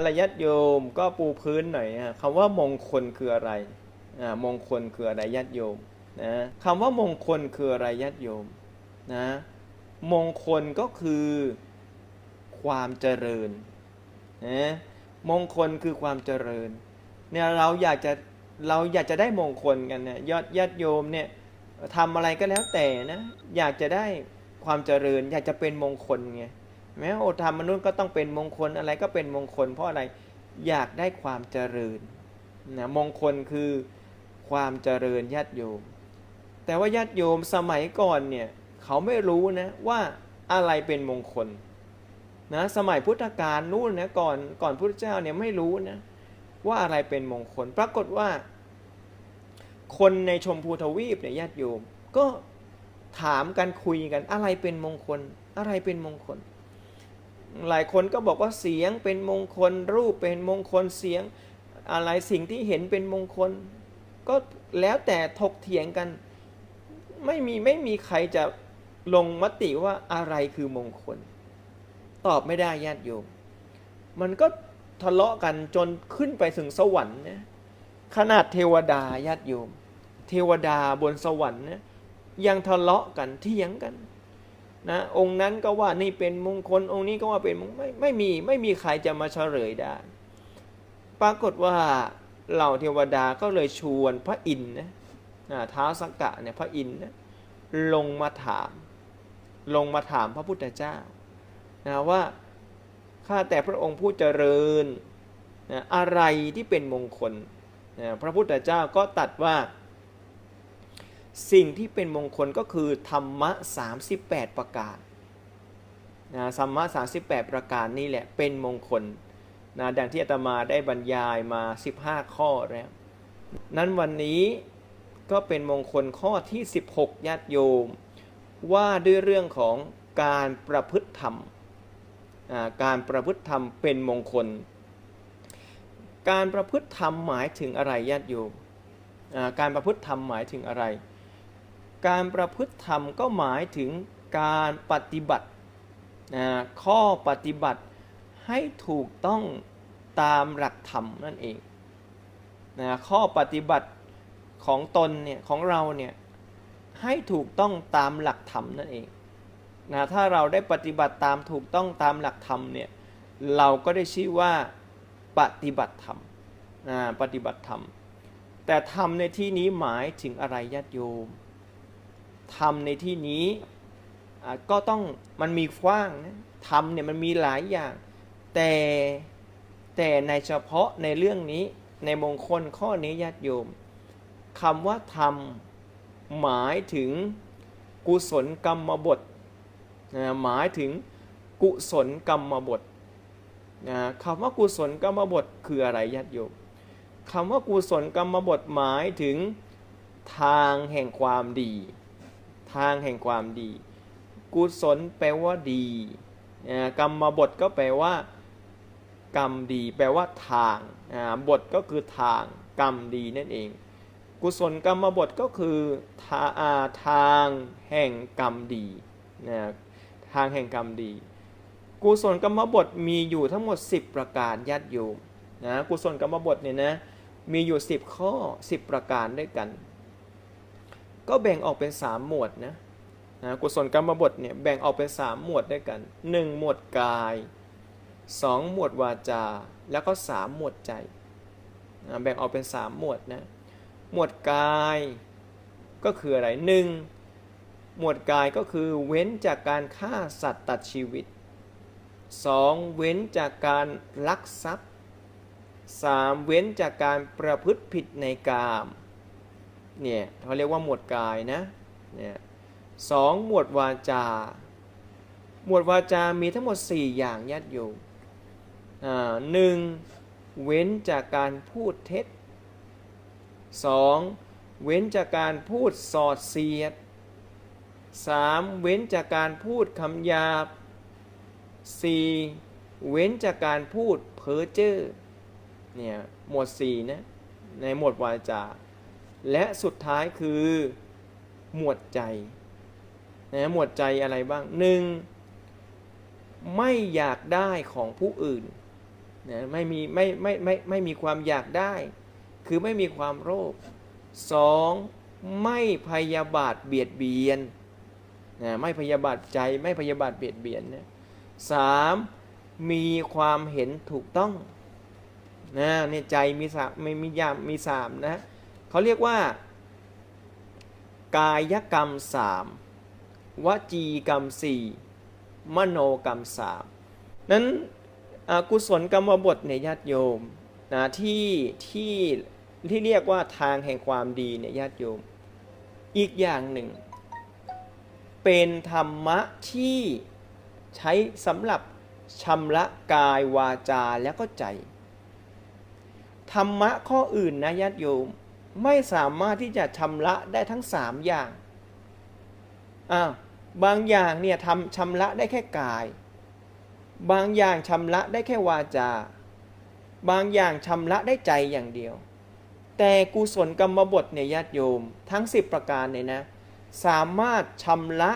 อะไรญาติโยมก็ปูพื้นหน่อยนะคำว่ามงคลคืออะไรอ่ามงคลคืออะไรญาติโยมนะคำว่ามงคลคืออะไรญาติโยมนะมงคลก็คือความเจริญนะมงคลคือความเจริญเนี่ยเราอยากจะเราอยากจะได้มงคลกันนี่ยยอดญาติโยมเนี่ยทำอะไรก็แล้วแต่นะอยากจะได้ความเจริญ อยากจะเป็นมงคลไง แม้โอทำมนุษย์ก็ต้องเป็นมงคลอะไรก็เป็นมงคล เพราะอะไรอยากได้ความเจริญนะมงคลคือความเจริญญาติโยม แต่ว่าญาติโยมสมัยก่อนเนี่ยเขาไม่รู้นะว่าอะไรเป็นมงคลนะสมัยพุทธกาลนู่นนะก่อนก่อนพุทธเจ้าเนี่ยไม่รู้นะว่าอะไรเป็นมงคล ปรากฏว่า คนในชมพูทวีปเนี่ยญาติโยม ก็ถามกันคุยกันอะไรเป็นมงคล อะไรเป็นมงคล หลายคนก็บอกว่าเสียงเป็นมงคลรูปเป็นมงคลเสียง อะไรสิ่งที่เห็นเป็นมงคล ก็แล้วแต่ถกเถียงกัน ไม่มีไม่มีใครจะลงมติว่าอะไรคือมงคล ตอบไม่ได้ญาติโยม มันก็ทะเลาะกันจนขึ้นไปถึงสวรรค์นะขนาดเทวดาญาติโยม เทวดาบนสวรรค์นะยังทะเลาะกันเถียงกัน นะองค์นั้นก็ว่านี่เป็นมงคล องค์นี้ก็ว่าเป็นมงไม่ไม่มีไม่มีใครจะมาเฉลยได้ ปรากฏว่าเหล่าเทวดาก็เลยชวนพระอินทร์นะนะท้าวสักกะเนี่ยพระอินทร์นะลงมาถาม ลงมาถามพระพุทธเจ้านะว่าข้าแต่พระองค์ผู้เจริญนะอะไรที่เป็นมงคลนะพระพุทธเจ้าก็ตัดว่า สิ่งที่เป็นมงคลก็คือธรรมะ 38 ประการนะธรรมะ 38 ประการนี่แหละเป็นมงคลนะดังที่อาตมาได้บรรยายมา 15 ข้อแล้ว นั้นวันนี้ก็เป็นมงคลข้อที่ 16 ญาติโยม ว่าด้วยเรื่องของการประพฤติธรรม การประพฤติธรรมเป็นมงคล การประพฤติธรรมหมายถึงอะไรญาติโยม การประพฤติธรรมหมายถึงอะไร การประพฤติธรรมก็หมายถึงการปฏิบัตินะข้อปฏิบัติให้ถูกต้องตามหลักธรรมนั่นเองนะข้อปฏิบัติของตนเนี่ยของเราเนี่ยให้ถูกต้องตามหลักธรรมนั่นเองนะถ้าเราได้ปฏิบัติตามถูกต้องตามหลักธรรมเนี่ยเราก็ได้ชื่อว่าปฏิบัติธรรมนะปฏิบัติธรรม แต่ธรรมในที่นี้หมายถึงอะไรญาติโยม ธรรมในที่นี้ก็ต้องมันมีกว้างนะธรรมเนี่ยมันมีหลายอย่าง แต่แต่ในเฉพาะในเรื่องนี้ในมงคลข้อนี้ญาติโยมคำว่าธรรมหมายถึงกุศลกรรมบทนะหมายถึงกุศลกรรมบทนะคำว่ากุศลกรรมบทคืออะไรญาติโยมคำว่ากุศลกรรมบทหมายถึงทางแห่งความดี ทางแห่งความดี กุศลแปลว่าดีกรรมบทก็แปลว่า กรรมดี แปลว่าทางบทก็คือทาง กรรมดีนั่นเอง กุศลกรรมบทก็คือทาอ่าทางแห่งกรรมดีนะทางแห่งกรรมดี กุศลกรรมบทมีอยู่ทั้งหมด 10 ประการญาติโยมนะกุศลกรรมบทเนี่ยนะมีอยู่ 10 ข้อ 10 ประการด้วยกัน ก็แบ่งออกเป็น 3 หมวดนะนะกุศลกรรมบทเนี่ยแบ่งออกเป็น 3 หมวดด้วยกัน 1 หมวดกาย 2 หมวดวาจา แล้วก็ 3 หมวดใจนะแบ่งออกเป็น 3 หมวดนะหมวดกายก็คืออะไร 1. หมวดกายก็คือเว้นจากการฆ่าสัตว์ตัดชีวิต 2. เว้นจากการลักทรัพย์ 3. เว้นจากการประพฤติผิดในกาม เนี่ยเขาเรียกว่าหมวดกายนะเนี่ยสองหมวดวาจา หมวดวาจามีทั้งหมด 4 อย่างญาติโยมอ่าหนึ่งเว้นจากการพูดเท็จ 2. เว้นจากการพูดสอดเสียด 3. เว้นจากการพูดคำหยาบ 4. เว้นจากการพูดเพ้อเจ้อเนี่ยหมวด4นะในหมวดวาจา และสุดท้ายคือหมวดใจนะหมวดใจอะไรบ้างหนึ่งไม่อยากได้ของผู้อื่นนะไม่มีไม่ไม่ไม่ไม่มีความอยากได้ คือไม่มีความโลภสองไม่พยาบาทเบียดเบียนนะไม่พยาบาทใจไม่พยาบาทเบียดเบียนนะสามมีความเห็นถูกต้องนะเนี่ยใจมีสามไม่มียามมีสามนะ เขาเรียกว่า กายกรรมสามวจีกรรมสี่มโนกรรมสามนั้นอกุศลกรรมบทเนี่ญาติโยมนะที่ที่ที่เรียกว่าทางแห่งความดีเนี่ยญาติโยม อีกอย่างหนึ่ง เป็นธรรมะที่ใช้สำหรับชำระกายวาจาแล้วก็ใจ ธรรมะข้ออื่นนะญาติโยม ไม่สามารถที่จะชำระได้ทั้งสามอย่างอ้าวบางอย่างเนี่ยทำชำระได้แค่กาย บางอย่างชำระได้แค่วาจา บางอย่างชำระได้ใจอย่างเดียว แต่กุศลกรรมบทเนี่ยญาติโยมทั้ง 10 ประการเนี่ยนะสามารถชำระ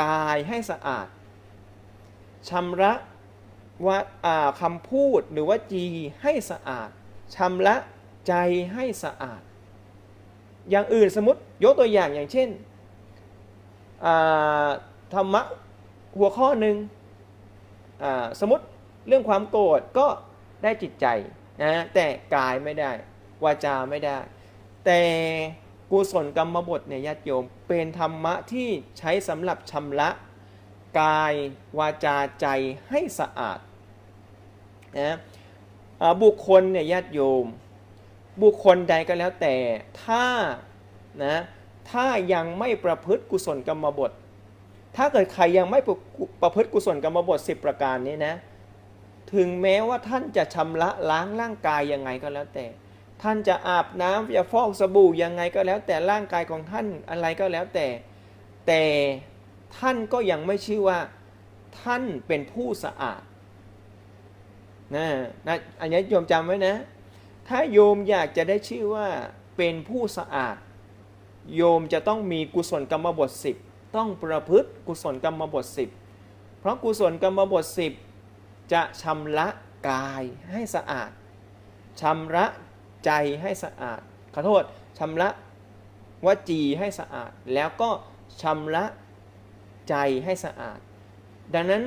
กายให้สะอาดชำระว่าอ่าคำพูดหรือว่าจีให้สะอาดชำระใจให้สะอาด อย่างอื่นสมมติยกตัวอย่างอย่างเช่นธรรมะหัวข้อหนึ่งสมมติเรื่องความโกรธก็ได้จิตใจนะแต่กายไม่ได้ วาจาไม่ได้ แต่กุศลกรรมบทเนี่ยญาติโยม เป็นธรรมะที่ใช้สำหรับชำระ กายวาจาใจให้สะอาดนะบุคคลเนี่ยญาติโยม บุคคลใดก็แล้วแต่ถ้านะถ้ายังไม่ประพฤติกุศลกรรมบท ถ้าเกิดใครยังไม่ประพฤติกุศลกรรมบท 10 ประการนี้นะถึงแม้ว่าท่านจะชำระล้างร่างกายยังไงก็แล้วแต่ ท่านจะอาบน้ำจะฟอกสบู่ยังไงก็แล้วแต่ร่างกายของท่านอะไรก็แล้วแต่ แต่ท่านก็ยังไม่ชื่อว่าท่านเป็นผู้สะอาดนะนะอันนี้โยมจำไว้นะ ถ้าโยมอยากจะได้ชื่อว่าเป็นผู้สะอาด โยมจะต้องมีกุศลกรรมบท 10 ต้องประพฤติกุศลกรรมบท 10 เพราะกุศลกรรมบท 10 จะชำระกายให้สะอาดชำระใจให้สะอาด ขอโทษชำระวจีให้สะอาด แล้วก็ชำระใจให้สะอาด ดังนั้น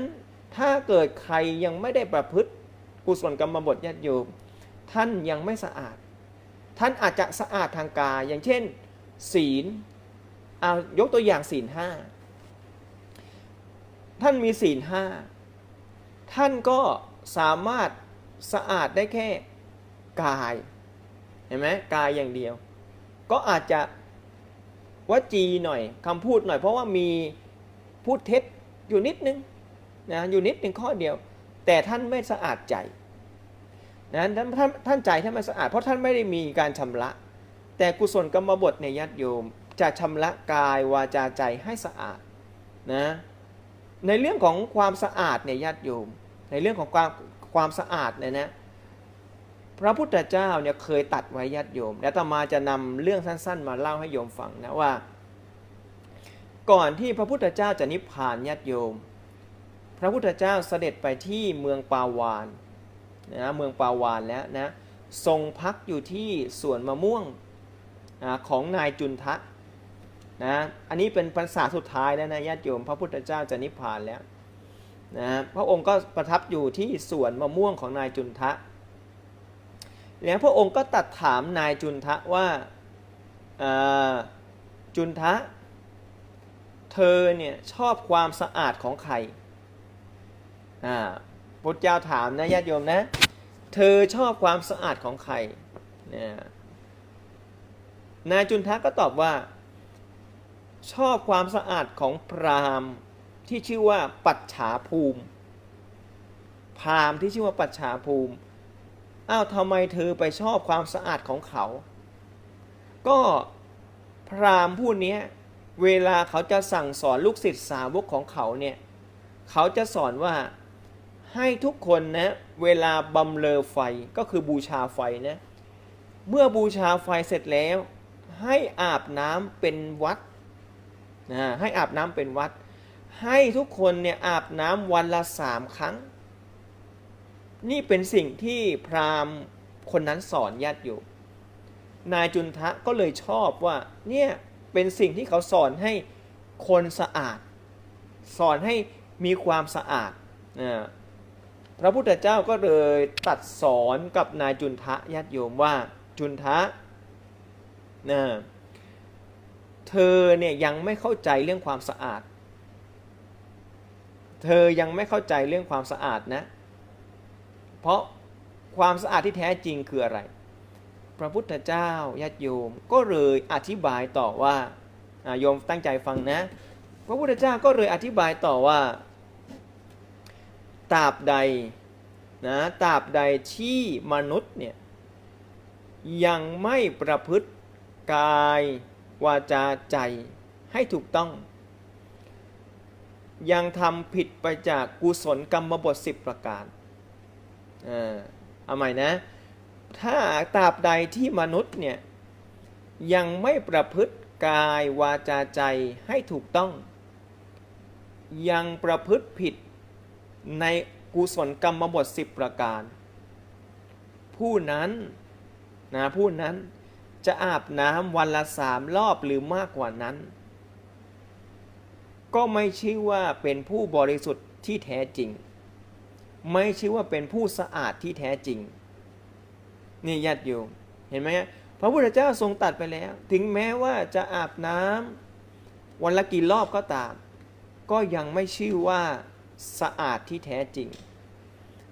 ถ้าเกิดใครยังไม่ได้ประพฤติกุศลกรรมบทญาติโยม ท่านยังไม่สะอาด ท่านอาจจะสะอาดทางกายอย่างเช่น ศีลเอายกตัวอย่างศีลห้าท่านมีศีลห้าท่านก็สามารถสะอาดได้แค่กายเห็นไหมกายอย่างเดียว ก็อาจจะวจีหน่อยคำพูดหน่อย เพราะว่ามีพูดเท็จอยู่นิดนึงนะอยู่นิดนึงข้อเดียว แต่ท่านไม่สะอาดใจ นะท่านท่านท่านใจท่านไม่สะอาดเพราะท่านไม่ได้มีการชำระ แต่กุศลกรรมบทในยญาติโยมจะชำระกายวาจาใจให้สะอาดนะในเรื่องของความสะอาดในยญาติโยม ในเรื่องของความความสะอาดเนี่ยนะพระพุทธเจ้าเนี่ยเคยตัดไว้ญาติโยม และต่อมาจะนำเรื่องสั้น ๆ มาเล่าให้โยมฟังนะว่า ก่อนที่พระพุทธเจ้าจะนิพพานญาติโยม พระพุทธเจ้าเสด็จไปที่เมืองปาวาน นะเมืองปาวานแล้วนะทรงพักอยู่ที่สวนมะม่วงนะของนายจุนทะนะอันนี้เป็นพรรษาสุดท้ายแล้วนะญาติโยมพระพุทธเจ้าจะนิพพานแล้วนะพระองค์ก็ประทับอยู่ที่สวนมะม่วงของนายจุนทะ แล้วพระองค์ก็ตัดถามนายจุนทะว่าจุนทะ เธอเนี่ยชอบความสะอาดของใครอ่า พุทธเจ้าถามนะญาติโยมนะ เธอชอบความสะอาดของใครนะนายจุนทะก็ตอบว่า ชอบความสะอาดของพราหมณ์ที่ชื่อว่าปัจฉาภูมิ พราหมณ์ที่ชื่อว่าปัจฉาภูมิอ้าวทำไมเธอไปชอบความสะอาดของเขา ก็พราหมณ์ผู้นี้เวลาเขาจะสั่งสอนลูกศิษย์สาวกของเขาเนี่ย เขาจะสอนว่า ให้ทุกคนนะเวลาบำเลอไฟก็คือบูชาไฟนะเมื่อบูชาไฟเสร็จแล้ว ให้อาบน้ำเป็นวัดนะให้อาบน้ำเป็นวัด ให้ทุกคนเนี่ยอาบน้ำวันละสามครั้ง นี่เป็นสิ่งที่พราหมณ์คนนั้นสอนญาติโยมนายจุนทะก็เลยชอบว่าเนี่ยเป็นสิ่งที่เขาสอนให้คนสะอาด สอนให้มีความสะอาดนะ พระพุทธเจ้าก็เลยตัดสอนกับนายจุนทะญาติโยมว่าจุนทะนะเธอเนี่ยยังไม่เข้าใจเรื่องความสะอาด เธอยังไม่เข้าใจเรื่องความสะอาดนะ เพราะความสะอาดที่แท้จริงคืออะไร พระพุทธเจ้าญาติโยมก็เลยอธิบายต่อว่าอ่าโยมตั้งใจฟังนะ พระพุทธเจ้าก็เลยอธิบายต่อว่า ตราบใดนะตราบใดที่มนุษย์เนี่ยยังไม่ประพฤติกายวาจาใจให้ถูกต้อง ยังทำผิดไปจากกุศลกรรมบท 10 ประการอ่าเอาใหม่นะ ถ้าตราบใดที่มนุษย์เนี่ยยังไม่ประพฤติกายวาจาใจให้ถูกต้อง ยังประพฤติผิด ในกุศลกรรมบท 10 ประการ ผู้นั้นนะผู้นั้นจะอาบน้ำวันละสามรอบหรือมากกว่านั้น ก็ไม่ชื่อว่าเป็นผู้บริสุทธิ์ที่แท้จริง ไม่ชื่อว่าเป็นผู้สะอาดที่แท้จริง นี่ญาติโยมเห็นไหมพระพุทธเจ้าทรงตัดไปแล้ว ถึงแม้ว่าจะอาบน้ำวันละกี่รอบก็ตาม ก็ยังไม่ชื่อว่า สะอาดที่แท้จริง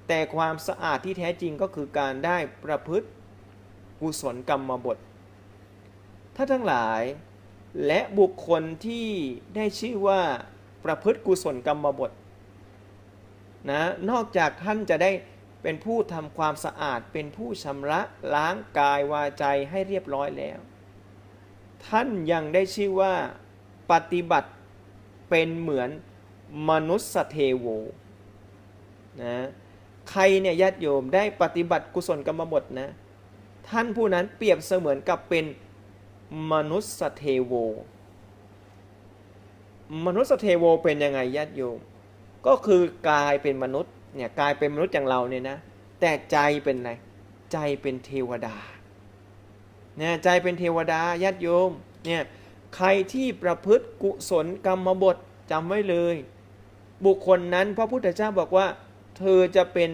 แต่ความสะอาดที่แท้จริงก็คือการได้ประพฤติกุศลกรรมบทถ้าทั้งหลายและบุคคลที่ได้ชื่อว่าประพฤติกุศลกรรมบทนะนอกจากท่านจะได้เป็นผู้ทำความสะอาดเป็นผู้ชำระล้างกายวาใจให้เรียบร้อยแล้ว ท่านยังได้ชื่อว่าปฏิบัติเป็นเหมือน มนุษย์เทโวนะใครเนี่ยญาติโยมได้ปฏิบัติกุศลกรรมบทนะ ท่านผู้นั้นเปรียบเสมือนกับเป็นมนุษย์เทโว มนุษย์เทโวเป็นยังไงญาติโยม ก็คือกายเป็นมนุษย์เนี่ยกายเป็นมนุษย์อย่างเราเนี่ยนะ แต่ใจเป็นอะไร ใจเป็นเทวดาเนี่ยใจเป็นเทวดาญาติโยมเนี่ยใครที่ประพฤติกุศลกรรมบทจำไว้เลย บุคคลนั้นพระพุทธเจ้าบอกว่า เธอจะเป็น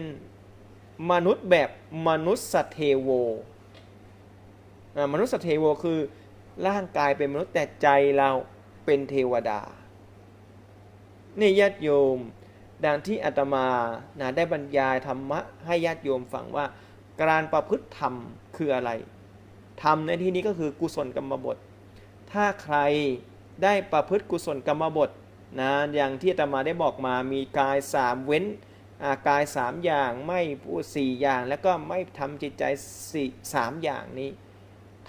มนุษย์แบบมนุษย์เทโวมนุษย์เทโวคือร่างกายเป็นมนุษย์แต่ใจเราเป็นเทวดา นี่ญาติโยม ดังที่อาตมานะได้บรรยายธรรมะให้ญาติโยมฟังว่า การประพฤติธรรมคืออะไร ธรรมในที่นี้ก็คือกุศลกรรมบท ถ้าใครได้ประพฤติกุศลกรรมบท นะอย่างที่อาตมาได้บอกมามีกายสามเว้นกายสามอย่างไม่พูดสี่อย่าง แล้วก็ไม่ทำจิตใจสี่สามอย่างนี้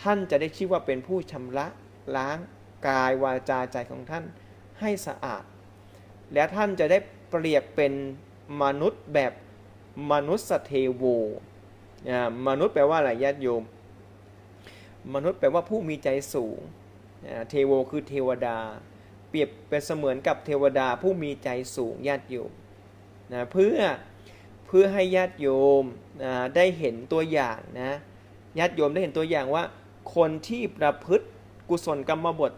ท่านจะได้ชื่อว่าเป็นผู้ชำระล้างกายวาจาใจของท่านให้สะอาด และท่านจะได้เปรียบเป็นมนุษย์แบบมนุษย์เทโวอ่ามนุษย์แปลว่าอะไรญาติโยม มนุษย์แปลว่าผู้มีใจสูงเทโวคือเทวดา เปรียบเป็นเสมือนกับเทวดาผู้มีใจสูงญาติโยมนะเพื่อเพื่อให้ญาติโยมนะได้เห็นตัวอย่างนะญาติโยมได้เห็นตัวอย่างว่า คนที่ประพฤติกุศลกรรมบท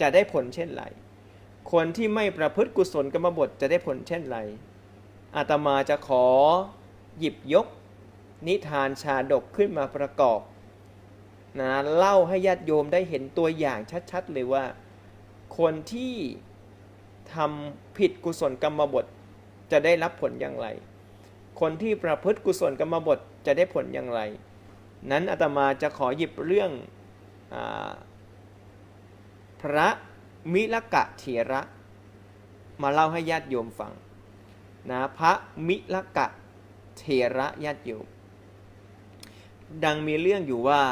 จะได้ผลเช่นไร คนที่ไม่ประพฤติกุศลกรรมบทจะได้ผลเช่นไร อาตมาจะขอหยิบยกนิทานชาดกขึ้นมาประกอบนะเล่าให้ญาติโยมได้เห็นตัวอย่างชัดๆเลยว่า คนที่ทำผิดกุศลกรรมบทจะได้รับผลอย่างไร คนที่ประพฤติกุศลกรรมบทจะได้ผลอย่างไร นั้นอาตมาจะขอหยิบเรื่องอพระมิลกะเถระ มาเล่าให้ญาติโยมฟังนะพระมิลกะเถระญาติโยม ดังมีเรื่องอยู่ว่า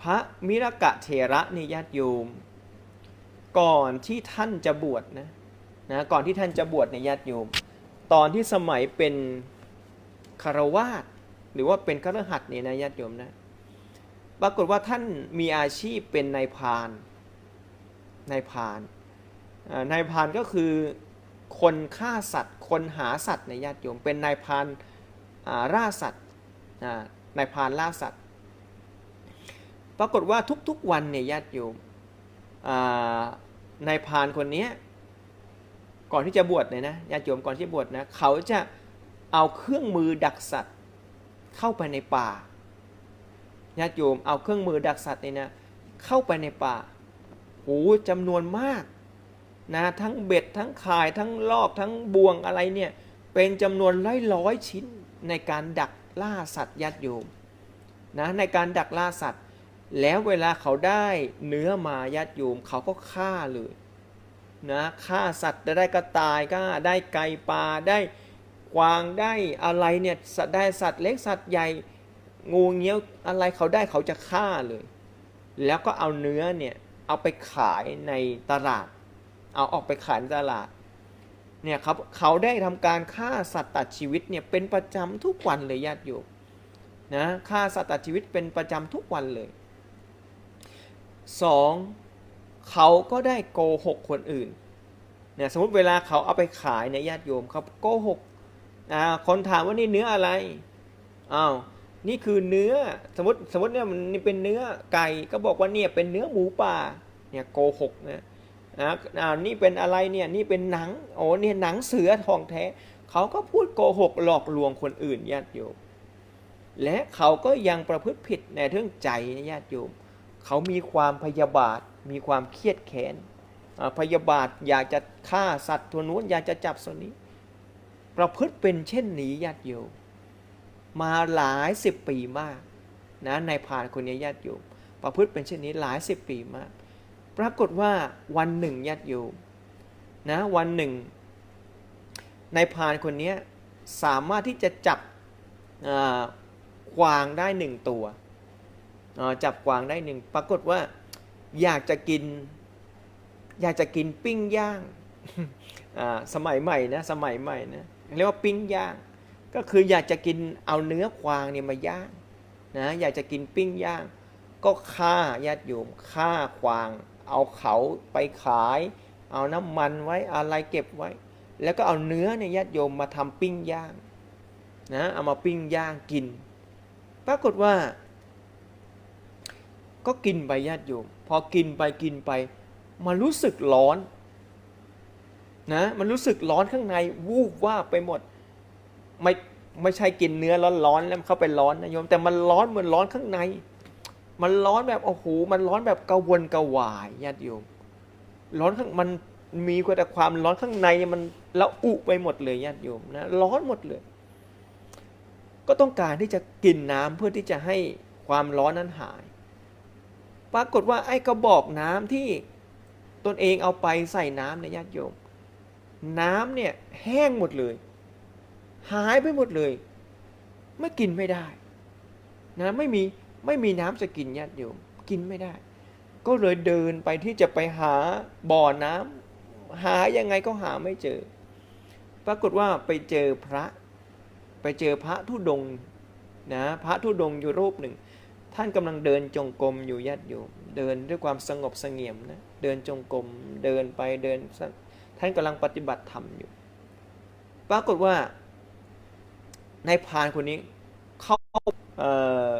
พระมิลกะเถระนี่ญาติโยม ก่อนที่ท่านจะบวชนะนะก่อนที่ท่านจะบวชในญาติโยมตอนที่สมัยเป็นคารวาสหรือว่าเป็นคฤหัสถ์เนี่ยนะญาติโยมนะปรากฏว่าท่านมีอาชีพเป็นนายพานนายพานนายพานก็คือคนฆ่าสัตว์ คนหาสัตว์ในญาติโยม เป็นนายพานอ่าล่าสัตว์นายพานล่าสัตว์ ปรากฏว่าทุกๆวันเนี่ยญาติโยม นายพานคนนี้ก่อนที่จะบวชเนี่ยนะญาติโยมก่อนที่จะบวชนะเขาจะเอาเครื่องมือดักสัตว์เข้าไปในป่าญาติโยมเอาเครื่องมือดักสัตว์เนี่ยนะเข้าไปในป่าโอ้จำนวนมากนะทั้งเบ็ดทั้งข่ายทั้งลอกทั้งบ่วงอะไรเนี่ยเป็นจำนวนร้อยร้อยชิ้นในการดักล่าสัตว์ญาติโยมนะในการดักล่าสัตว์ แล้วเวลาเขาได้เนื้อมาญาติโยมเขาก็ฆ่าเลยนะฆ่าสัตว์ได้กระต่ายก็ได้ไก่ปลาได้กวางได้อะไรเนี่ยสัตว์ได้สัตว์เล็กสัตว์ใหญ่งูเงี้ยวอะไรเขาได้เขาจะฆ่าเลย แล้วก็เอาเนื้อเนี่ยเอาไปขายในตลาด เอาออกไปขายในตลาดเนี่ยครับเขาได้ทำการฆ่าสัตว์ตัดชีวิตเนี่ยเป็นประจำทุกวันเลยญาติโยมนะฆ่าสัตว์ตัดชีวิตเป็นประจำทุกวันเลย สองเขาก็ได้โกหกคนอื่นเนี่ยสมมติเวลาเขาเอาไปขายในยญาติโยมเขาโกหกอ่าคนถามว่านี่เนื้ออะไรอ้าวนี่คือเนื้อสมมติสมมติเนี่ยมันเป็นเนื้อไก่ก็บอกว่าเนี่ยเป็นเนื้อหมูป่าเนี่ยโกหกนะนะอ่านี่เป็นอะไรเนี่ยนี่เป็นหนังโอ้เนี่ยหนังเสือทองแท้เขาก็พูดโกหกหลอกลวงคนอื่นญาติโยมและเขาก็ยังประพฤติผิดในเรื่องใจญาติโยม เขามีความพยาบาท มีความเครียดแค้นพยาบาทอยากจะฆ่าสัตว์ตัวนู้นอยากจะจับส่วนนี้ ประพฤติเป็นเช่นนี้ญาติโยมมาหลายสิบปีมากนะในายพานคนนี้ญาติโยมประพฤติเป็นเช่นนี้หลายสิบปีมาก ปรากฏว่าวันหนึ่งญาติโยมนะวันหนึ่งในพานคนนี้สามารถที่จะจับกวางได้หนึ่งตัว จับกวางได้หนึ่งปรากฏว่าอยากจะกิน อยากจะกินปิ้งย่างสมัยใหม่นะสมัยใหม่นะเรียกว่าปิ้งย่าง ก็คืออยากจะกินเอาเนื้อควางเนี่ยมาย่างนะอยากจะกินปิ้งย่าง ก็ฆ่าญาติโยมฆ่าควาง เอาเขาไปขาย เอาน้ำมันไว้อะไรเก็บไว้ แล้วก็เอาเนื้อเนี่ยญาติโยมมาทำปิ้งย่างนะเอามาปิ้งย่างกิน ปรากฏว่า ก็กินไปญาติโยม พอกินไปกินไป มันรู้สึกร้อนนะมันรู้สึกร้อนข้างในวูบว่าไปหมด ไม่ไม่ใช่กินเนื้อร้อนๆแล้วเข้าไปร้อนนะโยม แต่มันร้อนเหมือนร้อนข้างใน มันร้อนแบบโอ้โหมันร้อนแบบกระวนกระวายญาติโยม ร้อนข้างมันมีกว่าแต่ความร้อนข้างในมันละอุไปหมดเลยญาติโยมนะร้อนหมดเลย ก็ต้องการที่จะกินน้ำเพื่อที่จะให้ความร้อนนั้นหาย ปรากฏว่าไอ้กระบอกน้ำที่ตนเองเอาไปใส่น้ำในยญาติโยม น้ำเนี่ยแห้งหมดเลย หายไปหมดเลย ไม่กินไม่ได้นะไม่มีไม่มีน้ำจะกินญาติโยม กินไม่ได้ ก็เลยเดินไปที่จะไปหาบ่อน้ำหายังไงก็หาไม่เจอ ปรากฏว่าไปเจอพระ ไปเจอพระธุดงนะพระธุดงอยู่รูปหนึ่ง ท่านกำลังเดินจงกรมอยู่ญาติโยมเดินด้วยความสงบสงี่ยมนะเดินจงกรมเดินไปเดินท่านกำลังปฏิบัติธรรมอยู่ ปรากฏว่าในพานคนนี้เข้าเออ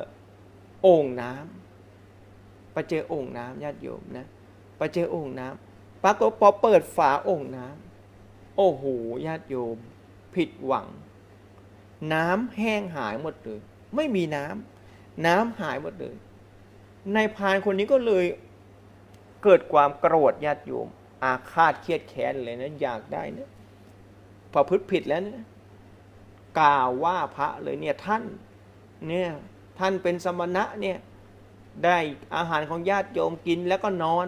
โอ่งน้ำไปเจอโอ่งน้ำญาติโยมนะไปเจอโอ่งน้ำปรากฏพอเปิดฝาโอ่งน้ำโอ้โหญาติโยม ผิดหวัง น้ำแห้งหายหมดเลยไม่มีน้ำ น้ำหายหมดเลยนายพานคนนี้ก็เลยเกิดความโกรธญาติโยม อาฆาตเครียดแค้นเลยนะอยากได้นะพอพฤติผิดแล้วนะกล่าวว่าพระเลยเนี่ยท่านเนี่ยท่านเป็นสมณะเนี่ยได้อาหารของญาติโยมกินแล้วก็นอน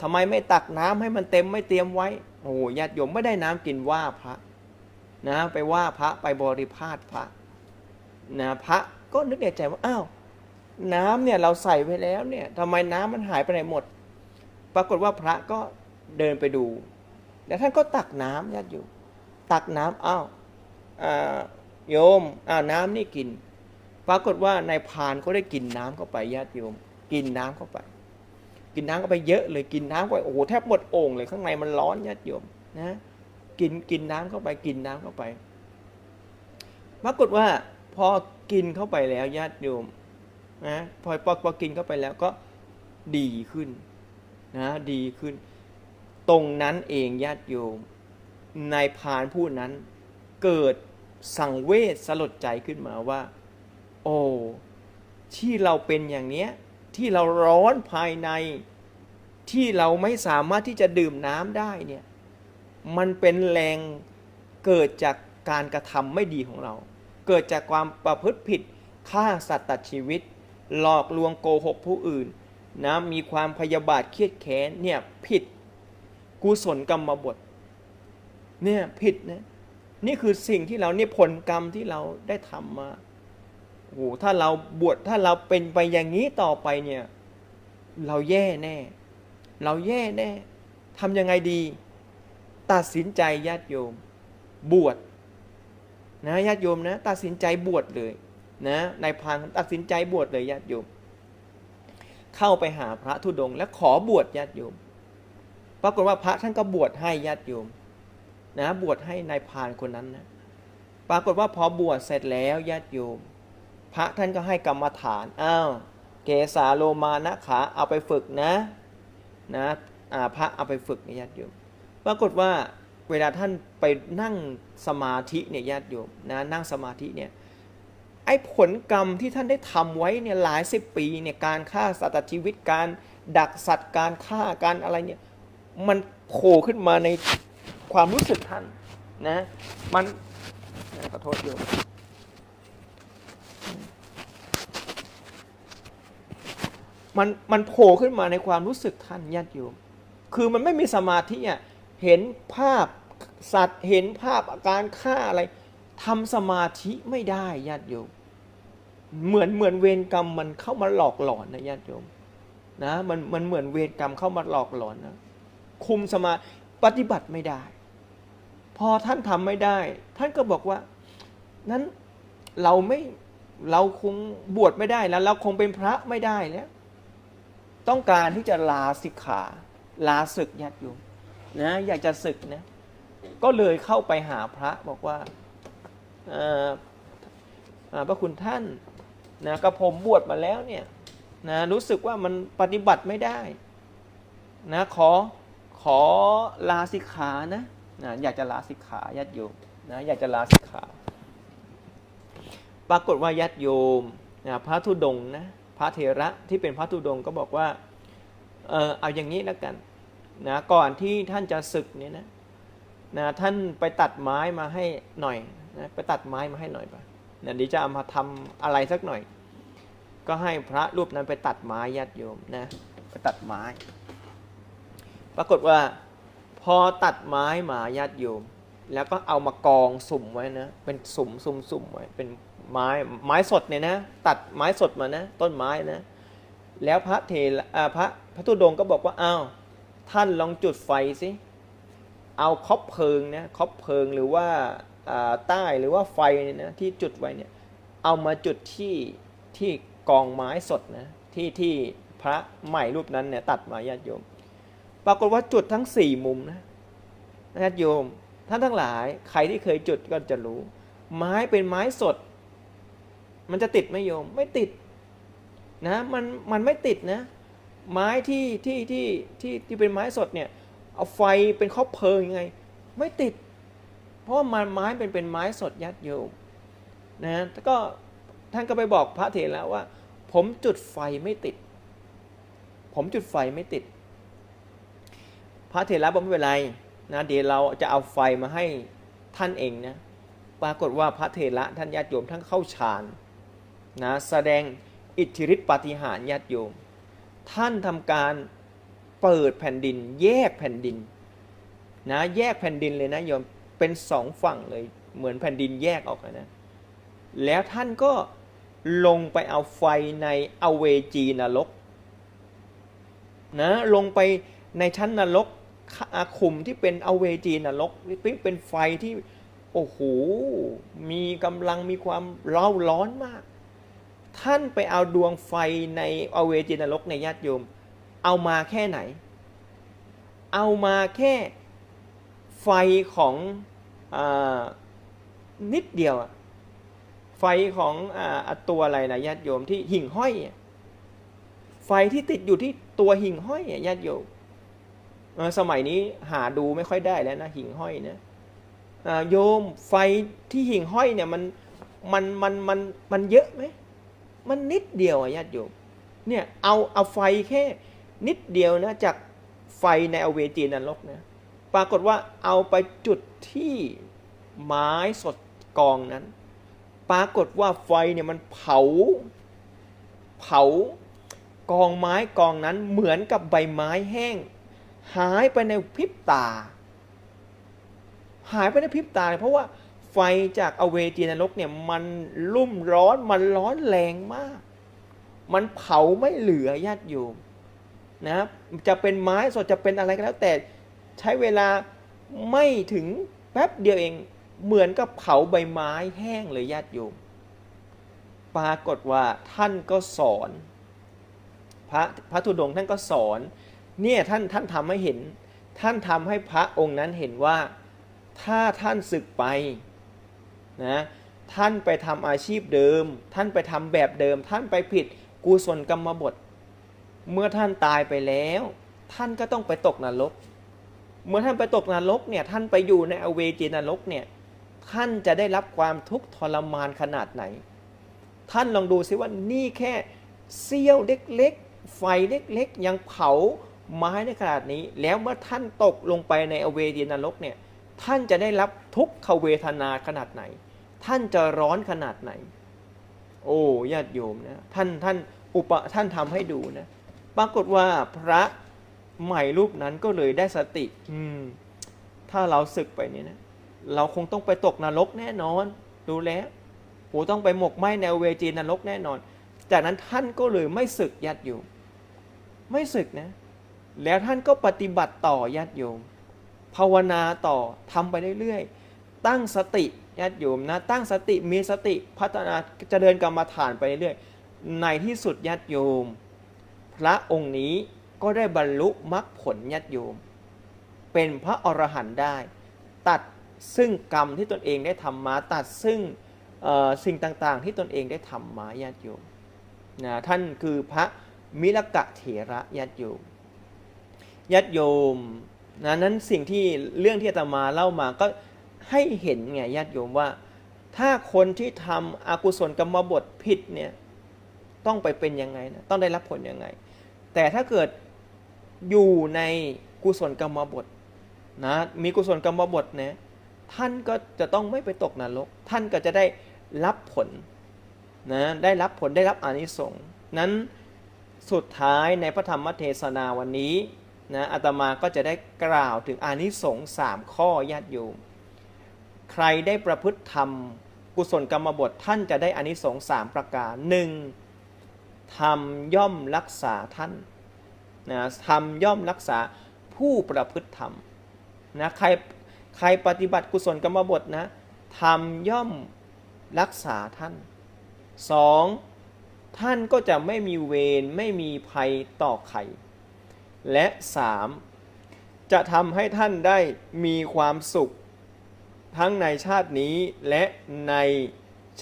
ทำไมไม่ตักน้ำให้มันเต็มไม่เตรียมไว้โอ้ญาติโยมไม่ได้น้ำกินว่าพระนะไปว่าพระไปบริพาทพระนะพระก็นึกในใจว่าอ้าว น้ำเนี่ยเราใส่ไว้แล้วเนี่ยทำไมน้ำมันหายไปไหนหมด ปรากฏว่าพระก็เดินไปดู แล้วท่านก็ตักน้ำญาติโยมตักน้ำอ้าวอ่าโยมอ้าวน้ำนี่กิน ปรากฏว่านายพรานก็ได้กินน้ำเข้าไปญาติโยม กินน้ำเข้าไป กินน้ำเข้าไปเยอะเลยกินน้ำเข้าไปโอ้โหแทบหมดโอ่งเลยข้างในมันร้อนญาติโยมนะกินกินน้ำเข้าไปกินน้ำเข้าไป ปรากฏว่าพอกินเข้าไปแล้วญาติโยม นะพอพอพอกินเข้าไปแล้วก็ดีขึ้นนะดีขึ้น ตรงนั้นเองญาติโยมนายพานผู้นั้นเกิดสังเวชสลดใจขึ้นมาว่า โอ้ที่เราเป็นอย่างเนี้ยที่เราร้อนภายในที่เราไม่สามารถที่จะดื่มน้ำได้เนี่ยมันเป็นแรงเกิดจากการกระทำไม่ดีของเรา เกิดจากความประพฤติผิดฆ่าสัตว์ตัดชีวิต หลอกลวงโกหกผู้อื่นนะมีความพยาบาทเครียดแค้นเนี่ยผิดกุศลกรรมบทเนี่ยผิดนะนี่คือสิ่งที่เราเนี่ยผลกรรมที่เราได้ทำมาโอ้โหถ้าเราบวชถ้าเราเป็นไปอย่างนี้ต่อไปเนี่ย เราแย่แน่ เราแย่แน่ทำยังไงดี ตัดสินใจญาติโยม บวชนะญาติโยมนะ ตัดสินใจบวชเลย นะนายพานตัดสินใจบวชเลยญาติโยม เข้าไปหาพระธุดงค์และขอบวชญาติโยม ปรากฏว่าพระท่านก็บวชให้ญาติโยม นะบวชให้นายพานคนนั้นนะ ปรากฏว่าพอบวชเสร็จแล้วญาติโยม พระท่านก็ให้กรรมฐาน อ้าว เกสาโลมานะขาเอาไปฝึกนะ นะอาพระเอาไปฝึกเนี่ยญาติโยม ปรากฏว่าเวลาท่านไปนั่งสมาธิเนี่ยญาติโยมนะนั่งสมาธิเนี่ย ไอ้ผลกรรมที่ท่านได้ทำไว้เนี่ยหลายสิบปีเนี่ยการฆ่าสัตว์ชีวิตการดักสัตว์การฆ่าการอะไรเนี่ยมันโผล่ขึ้นมาในความรู้สึกท่านนะมันขอโทษโยมมันมันโผล่ขึ้นมาในความรู้สึกท่านญาติโยมคือมันไม่มีสมาธิอะเห็นภาพสัตว์เห็นภาพอาการฆ่าอะไร ทำสมาธิไม่ได้ญาติโยม เหมือนเหมือนเวรกรรมมันเข้ามาหลอกหลอนนะญาติโยมนะมันมันเหมือนเวรกรรมเข้ามาหลอกหลอนนะคุมสมาปฏิบัติไม่ได้ พอท่านทำไม่ได้ ท่านก็บอกว่า นั้นเราไม่เราคงบวชไม่ได้แล้ว เราคงเป็นพระไม่ได้แล้ว ต้องการที่จะลาสิกขา ลาศึกญาติโยมนะอยากจะศึกนะก็เลยเข้าไปหาพระบอกว่าเอ่ออ่า พระคุณท่านนะกระผมบวชมาแล้วเนี่ยนะรู้สึกว่ามันปฏิบัติไม่ได้นะขอขอลาสิกขานะนะอยากจะลาสิกขาญาติโยมนะอยากจะลาสิกขา ปรากฏว่าญาติโยมนะพระธุดงนะพระเถระที่เป็นพระธุดงก็บอกว่าเออเอาอย่างนี้แล้วกันนะก่อนที่ท่านจะศึกเนี่ยนะนะท่านไปตัดไม้มาให้หน่อย นะไปตัดไม้มาให้หน่อยไปนะเดี๋ยวจะเอามาทำอะไรสักหน่อย ก็ให้พระรูปนั้นไปตัดไม้ญาติโยมนะไปตัดไม้ ปรากฏว่าพอตัดไม้มาญาติโยม แล้วก็เอามากองสุ่มไว้นะ เป็นสุ่มสุ่มสุ่มไว้เป็นไม้ไม้สดเนี่ยนะ ตัดไม้สดมานะ ต้นไม้นะ แล้วพระเทระอ่าพระพระธุดงค์ก็บอกว่าอ้าวท่านลองจุดไฟสิเอาคบเพลิงนะคบเพลิงหรือว่าอ่า ใต้หรือว่าไฟเนี่ยนะที่จุดไว้เนี่ยเอามาจุดที่ที่กองไม้สดนะที่ที่พระใหม่รูปนั้นเนี่ยตัดมาญาติโยม ปรากฏว่าจุดทั้งสี่มุมนะญาติโยม ท่านทั้งหลายใครที่เคยจุดก็จะรู้ ไม้เป็นไม้สด มันจะติดไหมโยมไม่ติดนะมันมันไม่ติดนะ ไม้ที่ที่ที่ที่ที่เป็นไม้สดเนี่ยเอาไฟเป็นคบเพลิงยังไง ไม่ติด ราะว่ามันไม้เป็นเป็นไม้สดญาติโยมนะก็ท่านก็ไปบอกพระเถระว่า ผมจุดไฟไม่ติด ผมจุดไฟไม่ติด พระเถระบอกไม่เป็นไรนะเดี๋ยวเราจะเอาไฟมาให้ท่านเองนะปรากฏว่าพระเถระท่านญาติโยมท่านเข้าฌานนะแสดงอิทธิฤทธิปาฏิหาริย์ญาติโยม ท่านทำการเปิดแผ่นดิน แยกแผ่นดินนะแยกแผ่นดินเลยนะโยม เป็นสองฝั่งเลยเหมือนแผ่นดินแยกออกเลยนะ แล้วท่านก็ลงไปเอาไฟในอเวจีนรกนะลงไปในชั้นนรกอาขุมที่เป็นอเวจีนรกเป็นไฟที่โอ้โหมีกำลังมีความเล่าร้อนมาก ท่านไปเอาดวงไฟในอเวจีนรกในญาติโยม เอามาแค่ไหน เอามาแค่ไฟของ นิดเดียวอะไฟของอตัวอะไรนะญาติโยมที่หิ่งห้อย ไฟที่ติดอยู่ที่ตัวหิ่งห้อยญาติโยมสมัยนี้หาดูไม่ค่อยได้แล้วนะหิ่งห้อยนะโยมไฟที่หิ่งห้อยเนี่ยมันมันมันมันมันเยอะไหมมันนิดเดียวอะญาติโยมเนี่ยเอาเอาไฟแค่นิดเดียวนะจากไฟในอเวจีนรกนะ ปรากฏว่าเอาไปจุดที่ไม้สดกองนั้น ปรากฏว่าไฟเนี่ยมันเผา เผากองไม้กองนั้นเหมือนกับใบไม้แห้ง หายไปในพริบตา หายไปในพริบตาเลยเพราะว่าไฟจากอเวจีนรกเนี่ยมันรุ่มร้อนมันร้อนแรงมาก มันเผาไม่เหลือญาติโยมนะจะเป็นไม้สดจะเป็นอะไรก็แล้วแต่ ใช้เวลาไม่ถึงแป๊บเดียวเองเหมือนกับเผาใบไม้แห้งเลยญาติโยม ปรากฏว่าท่านก็สอน พระพระธุดงท่านก็สอน เนี่ยท่านท่านทำให้เห็น ท่านทำให้พระองค์นั้นเห็นว่า ถ้าท่านศึกไปนะท่านไปทำอาชีพเดิม ท่านไปทำแบบเดิม ท่านไปผิดกุศลกรรมบท เมื่อท่านตายไปแล้ว ท่านก็ต้องไปตกนรก เมื่อท่านไปตกนรกเนี่ยท่านไปอยู่ในอเวจีนรกเนี่ยท่านจะได้รับความทุกข์ทรมานขนาดไหน ท่านลองดูซิว่านี่แค่เสี้ยวเล็กๆ ไฟเล็กๆ ยังเผาไม้ในขนาดนี้ แล้วเมื่อท่านตกลงไปในอเวจีนรกเนี่ยท่านจะได้รับทุกขเวทนาขนาดไหน ท่านจะร้อนขนาดไหน โอ้ญาติโยมนะท่านท่านอุปท่านทำให้ดูนะปรากฏว่าพระ ใหม่รูปนั้นก็เลยได้สติ อืม ถ้าเราศึกไปเนี่ยนะ เราคงต้องไปตกนรกแน่นอน ดูแล้วโหต้องไปหมกไหมในเวจีนรกแน่นอน จากนั้นท่านก็เลยไม่ศึกญาติโยม ไม่ศึกนะ แล้วท่านก็ปฏิบัติต่อญาติโยม ภาวนาต่อทำไปเรื่อยๆ ตั้งสติญาติโยมนะ ตั้งสติ มีสติ พัฒนาจเจริญกรรมฐานไปเรื่อยๆ ในที่สุดญาติโยม พระองค์นี้ ก็ได้บรรลุมรรคผลญาติโยม เป็นพระอรหันต์ได้ ตัดซึ่งกรรมที่ตนเองได้ทำมา ตัดซึ่งสิ่งต่างๆ ที่ตนเองได้ทำมาญาติโยมนะท่านคือพระมิลกะเถระญาติโยมญาติโยมนะนั้นสิ่งที่เรื่องที่อาตมาเล่ามาก็ให้เห็นไงญาติโยมว่า ถ้าคนที่ทำอากุศลกรรมบทผิดเนี่ยต้องไปเป็นยังไงนะต้องได้รับผลยังไง แต่ถ้าเกิด อยู่ในกุศลกรรมบทนะมีกุศลกรรมบทนะท่านก็จะต้องไม่ไปตกนรก ท่านก็จะได้รับผลนะได้รับผลได้รับอานิสงส์นั้นสุดท้ายในพระธรรมเทศนาวันนี้นะอาตมาก็จะได้กล่าวถึงอานิสงส์สามข้อญาติโยม ใครได้ประพฤติธรรม กุศลกรรมบทท่านจะได้อานิสงส์สามประการหนึ่งทำย่อมรักษาท่าน นะทำย่อมรักษาผู้ประพฤติธรรมนะใครใครปฏิบัติกุศลกรรมบทนะทำย่อมรักษาท่านสองท่านก็จะไม่มีเวรไม่มีภัยต่อใครและสามจะทำให้ท่านได้มีความสุข ทั้งในชาตินี้และใน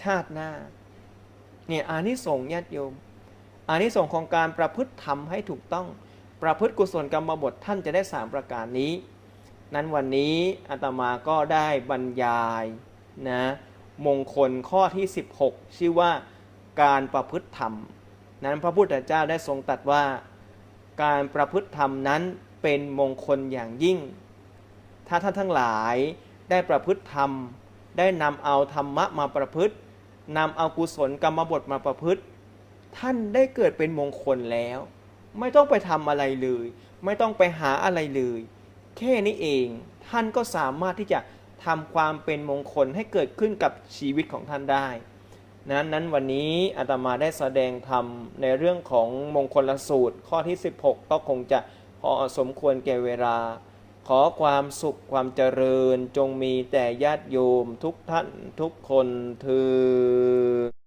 ชาติหน้าเนี่ยอานิสงส์ญาติโยมอานิสงส์ของการประพฤติธรรมให้ถูกต้อง ประพฤติกุศลกรรมบทท่านจะได้สามประการนี้ นั้นวันนี้อาตมาก็ได้บรรยายนะมงคลข้อที่ 16 ชื่อว่าการประพฤติธรรม นั้นพระพุทธเจ้าได้ทรงตรัสว่า การประพฤติธรรมนั้นเป็นมงคลอย่างยิ่ง ถ้าท่านทั้งหลายได้ประพฤติธรรม ได้นำเอาธรรมะมาประพฤตินำเอากุศลกรรมบทมาประพฤติ ท่านได้เกิดเป็นมงคลแล้ว ไม่ต้องไปทำอะไรเลย ไม่ต้องไปหาอะไรเลย แค่นี้เองท่านก็สามารถที่จะทำความเป็นมงคลให้เกิดขึ้นกับชีวิตของท่านได้ นั้นนั้นวันนี้อาตมาได้แสดงธรรมในเรื่องของมงคลสูตร ข้อที่ 16 ก็คงจะพอสมควรแก่เวลา ขอความสุขความเจริญจงมีแต่ญาติโยมทุกท่านทุกคนเธอ